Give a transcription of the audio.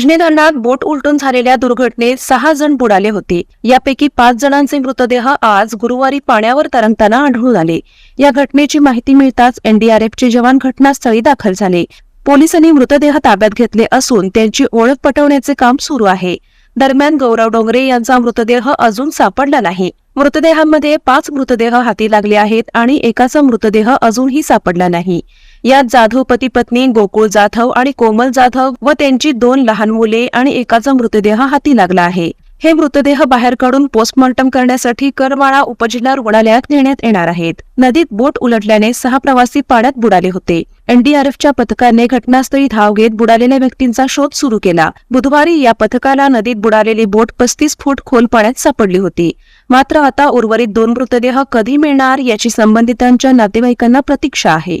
उजनी धरणात बोट उलटून झालेल्या दुर्घटनेत सहा जण बुडाले होते. यापैकी पाच जणांचे मृतदेह आज गुरुवारी पाण्यावर तरंगताना आढळून आले. या घटनेची माहिती मिळताच एनडीआरएफचे जवान घटनास्थळी दाखल झाले. पोलिसांनी मृतदेह ताब्यात घेतले असून त्यांची ओळख पटवण्याचे काम सुरू आहे. दरम्यान गौरव डोंगरे यांचा मृतदेह अजून सापडला नाही. मृतदेहांमध्ये पाच मृतदेह हाती लागले आहेत आणि एकाचा मृतदेह अजूनही सापडला नाही. यात जाधव पती पत्नी गोकुळ जाधव आणि कोमल जाधव व त्यांची दोन लहान मुले आणि एकाचा मृतदेह हाती लागला आहे. हे मृतदेह बाहेर काढून पोस्टमॉर्टम करण्यासाठी करमाळा उपजिल्हा रुग्णालयात नेण्यात येणार आहेत. नदीत बोट उलटल्याने सहा प्रवासी पाण्यात बुडाले होते. एनडीआरएफच्या पथकाने घटनास्थळी धाव घेत बुडालेल्या व्यक्तींचा शोध सुरू केला. बुधवारी या पथकाला नदीत बुडालेली बोट पस्तीस फूट खोल पाण्यात सापडली होती. मात्र आता उर्वरित दोन मृतदेह कधी मिळणार याची संबंधितांच्या नातेवाईकांना प्रतीक्षा आहे.